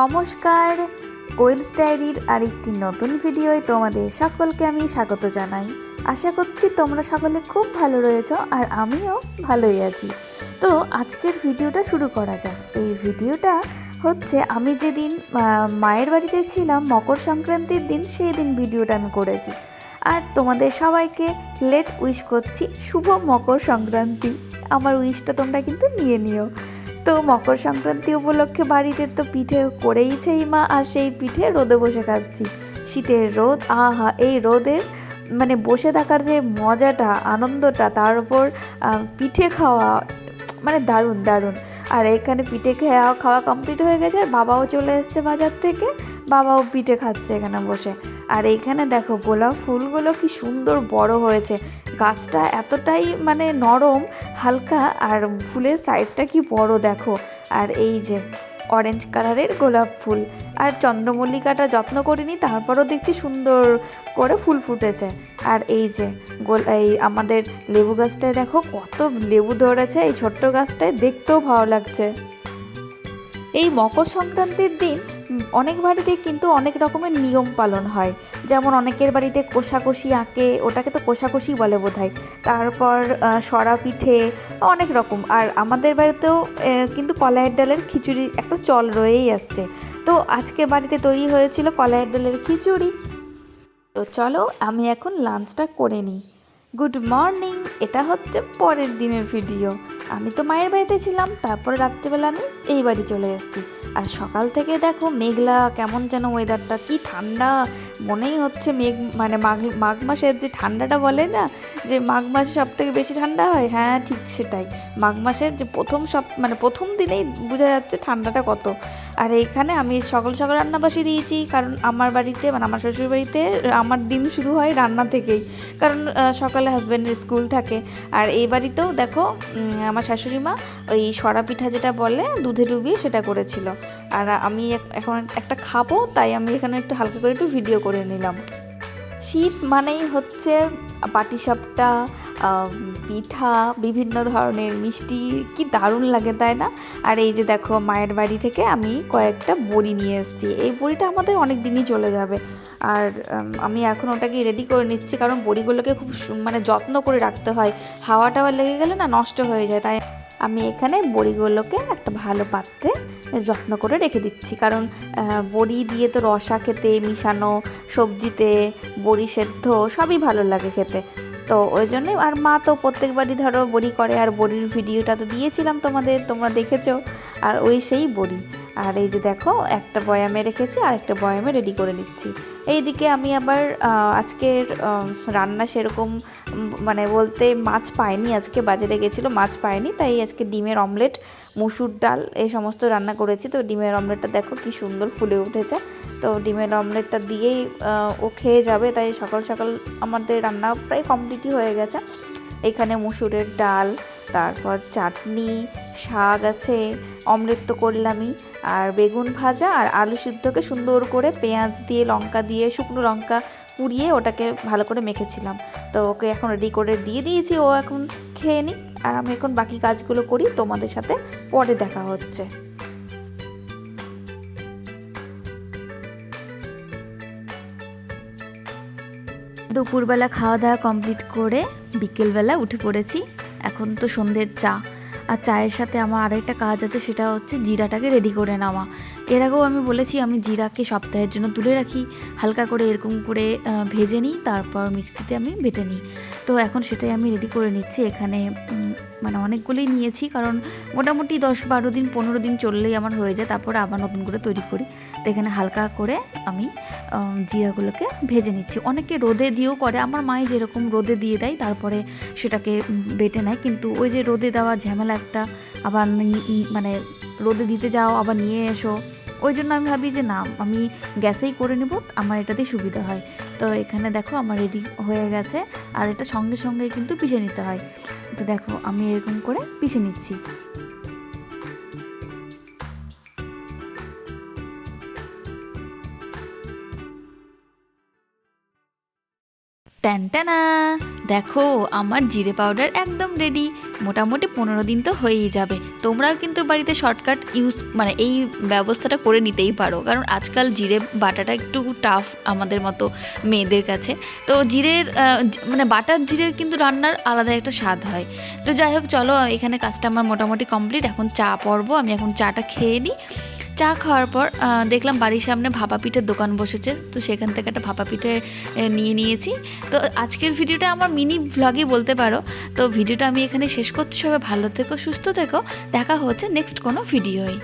নমস্কার। কোয়েলস ডায়েরির আরেকটি নতুন ভিডিওয় তোমাদের সকলকে আমি স্বাগত জানাই। আশা করছি তোমরা সকলে খুব ভালো রয়েছো আর আমিও ভালোই আছি। তো আজকের ভিডিওটা শুরু করা যাক। এই ভিডিওটা হচ্ছে আমি যেদিন মায়ের বাড়িতে ছিলাম, মকর সংক্রান্তির দিন, সেই দিন ভিডিওটা আমি করেছি। আর তোমাদের সবাইকে লেট উইশ করছি, শুভ মকর সংক্রান্তি। আমার উইশটা তোমরা কিন্তু নিয়ে নিও। তো মকর সংক্রান্তি উপলক্ষে বাড়িতে তো পিঠে করেইছেই মা, আর সেই পিঠে রোদে বসে খাচ্ছি। শীতের রোদ, আহা, এই রোদের মানে বসে থাকার যে মজাটা, আনন্দটা, তার উপর পিঠে খাওয়া মানে দারুণ দারুণ। আর এখানে পিঠে খাওয়া খাওয়া কমপ্লিট হয়ে গেছে, আর বাবাও চলে এসছে বাজার থেকে, বাবাও পিঠে খাচ্ছে এখানে বসে। আর এইখানে দেখো, গোলাপ ফুলগুলো কি সুন্দর বড় হয়েছে। গাছটা এতটাই মানে নরম, হালকা আর ফুলের সাইজটা কি বড় দেখো। আর এই যে অরেঞ্জ কালারের গোলাপ ফুল। আর চন্দ্রমল্লিকাটা যত্ন করিনি, তারপরও দেখছি সুন্দর করে ফুল ফুটেছে। আর এই যে গোল এই আমাদের লেবু গাছটায় দেখো কত লেবু ধরেছে, এই ছোট্ট গাছটায় দেখতেও ভালো লাগছে। এই মকর সংক্রান্তির দিন অনেক বাড়িতে কিন্তু অনেক রকমের নিয়ম পালন হয়। যেমন অনেকের বাড়িতে কোষাকষি আঁকে, ওটাকে তো কোষাকষি বলে বোধ হয় তারপর সরা পিঠে, অনেক রকম। আর আমাদের বাড়িতেও কিন্তু কলাইয়ের ডালের খিচুড়ির একটা চল রয়েই আসছে। তো আজকে বাড়িতে তৈরি হয়েছিল কলাইয়ের ডালের খিচুড়ি। তো চলো, আমি এখন লাঞ্চটা করে নিই। গুড মর্নিং, এটা হচ্ছে পরের দিনের ভিডিও। আমি তো মায়ের বাড়িতে ছিলাম তারপরে রাত্রিবেলা আমি এই বাড়ি চলে এসেছি। আর সকাল থেকে দেখো মেঘলা কেমন যেন ওয়েদারটা কি ঠান্ডা। মনেই হচ্ছে মেঘ মানে মাঘ মাঘ মাসের যে ঠান্ডাটা বলে না যে মাঘ মাসে সব থেকে বেশি ঠান্ডা হয়? হ্যাঁ ঠিক সেটাই। মাঘ মাসের যে প্রথম সব মানে প্রথম দিনেই বোঝা যাচ্ছে ঠান্ডাটা কত। আর এইখানে আমি সকাল সকাল রান্না বসিয়ে দিয়েছি কারণ আমার বাড়িতে মানে আমার শ্বশুর বাড়িতে আমার দিন শুরু হয় রান্না থেকেই। কারণ সকালে হাজব্যান্ডের স্কুল থাকে। আর এই বাড়িতেও দেখো উম, আমার শাশুড়ি মা ওই সরা পিঠা যেটা বলে, দুধে ডুবিয়ে সেটা করেছিল। আর আমি এখন একটা খাব, তাই আমি এখানে একটু হালকা করে একটু ভিডিও করে নিলাম। শীত মানেই হচ্ছে পাটিসাপটা পিঠা, বিভিন্ন ধরনের মিষ্টি, কি দারুণ লাগে, তাই না? আর এই যে দেখো, মায়ের বাড়ি থেকে আমি কয়েকটা বড়ি নিয়ে এসেছি। এই বড়িটা আমাদের অনেক দিনই চলে যাবে। আর, আমি এখন ওটাকে রেডি করে নিচ্ছি, কারণ বড়িগুলোকে খুব মানে যত্ন করে রাখতে হয়। হাওয়া টাওয়া লেগে গেলে না নষ্ট হয়ে যায়, তাই আমি এখানে বড়িগুলোকে একটা ভালো পাত্রে যত্ন করে রেখে দিচ্ছি। কারণ বড়ি দিয়ে তো রসা খেতে, মিশানো, সবজিতে বড়ি সেদ্ধ সবই ভালো লাগে খেতে। তো ওই জন্যই। আর মা তো প্রত্যেকবারই ধরো বড়ি করে, আর বড়ির ভিডিওটা তো দিয়েছিলাম তোমাদের, তোমরা দেখেছ। আর ওই সেই বড়ি। আর এই যে দেখো, একটা বয়ামে রেখেছি আর একটা বয়ামে রেডি করে নিচ্ছি। এইদিকে আমি আবার আজকের রান্না সেরকম মানে বলতে মাছ পাইনি, আজকে বাজারে গেছিল, মাছ পাইনি, তাই আজকে ডিমের অমলেট, মুসুর ডাল, এই সমস্ত রান্না করেছি। তো ডিমের অমলেটটা দেখো কি সুন্দর ফুলে উঠেছে। তো ডিমের অমলেটটা দিয়েই ও খেয়ে যাবে, তাই সকাল সকাল আমাদের রান্না প্রায় কমপ্লিটই হয়ে গেছে। এখানে মুসুরের ডাল, তারপর চাটনি, শাক আছে, অমলেট তো করলামই, আর বেগুন ভাজা আর আলু সিদ্ধকে সুন্দর করে পেঁয়াজ দিয়ে, লঙ্কা দিয়ে, শুকনো লঙ্কা পুড়িয়ে ওটাকে ভালো করে মেখেছিলাম। তো ওকে এখন রেডি করে দিয়ে দিয়েছি, ও এখন খেয়ে নিক। আর আমি এখন বাকি কাজগুলো করি, তোমাদের সাথে পরে দেখা হচ্ছে। দুপুরবেলা খাওয়া দাওয়া কমপ্লিট করে বিকেলবেলা উঠে পড়েছি। এখন তো সন্ধ্যের চা। আর চায়ের সাথে আমার আরেকটা কাজ আছে, সেটা হচ্ছে জিরাটাকে রেডি করে নেওয়া। এর আগেও আমি বলেছি, আমি জিরাকে সপ্তাহের জন্য তুলে রাখি। হালকা করে এরকম করে ভেজে নিই, তারপর মিক্সিতে আমি বেটে নিই। তো এখন সেটাই আমি রেডি করে নিচ্ছি। এখানে মানে অনেকগুলোই নিয়েছি কারণ মোটামুটি দশ বারো দিন, পনেরো দিন চললেই আমার হয়ে যায়। তারপরে আবার নতুন করে তৈরি করি। তো এখানে হালকা করে আমি জিরাগুলোকে ভেজে নিচ্ছি। অনেকে রোদে দিয়েও করে। আমার মাই যেরকম রোদে দিয়ে দেয়, তারপরে সেটাকে বেটে নেয়। কিন্তু ওই যে রোদে দেওয়ার ঝামেলা একটা, আবার মানে রোদে দিতে যাও, আবার নিয়ে এসো। ওই জন্য আমি ভাবি যে না, আমি গ্যাসেই করে নেব, আমার এটাতেই সুবিধা হয়। তো এখানে দেখো আমার রেডি হয়ে গেছে, আর এটা সঙ্গে সঙ্গে কিন্তু পিষে নিতে হয়। তো দেখো আমি এরকম করে পিষে নিচ্ছি। ট্যানটানা দেখো, আমার জিরে পাউডার একদম রেডি মোটামুটি পনেরো দিন তো হয়েই যাবে। তোমরাও কিন্তু বাড়িতে শর্টকাট ইউজ মানে এই ব্যবস্থাটা করে নিতেই পারো। কারণ আজকাল জিরে বাটাটা একটু টাফ আমাদের মতো মেয়েদের কাছে। তো জিরের মানে বাটার জিরের কিন্তু রান্নার আলাদা একটা স্বাদ হয়। তো যাই হোক, চলো, এখানে কাজটা আমার মোটামুটি কমপ্লিট এখন চা পর্ব। আমি এখন চাটা খেয়ে নিই। চা খাওয়ার পর দেখলাম বাড়ির সামনে ভাপা পিঠের দোকান বসেছে, তো সেখান থেকে একটা ভাপা পিঠে নিয়ে নিয়েছি। তো আজকের ভিডিওটা আমার মিনি ভ্লগই বলতে পারো। তো ভিডিওটা আমি এখানে শেষ করতে সবাই ভালো থেকো, সুস্থ থেকো। দেখা হচ্ছে নেক্সট কোনো ভিডিওয়।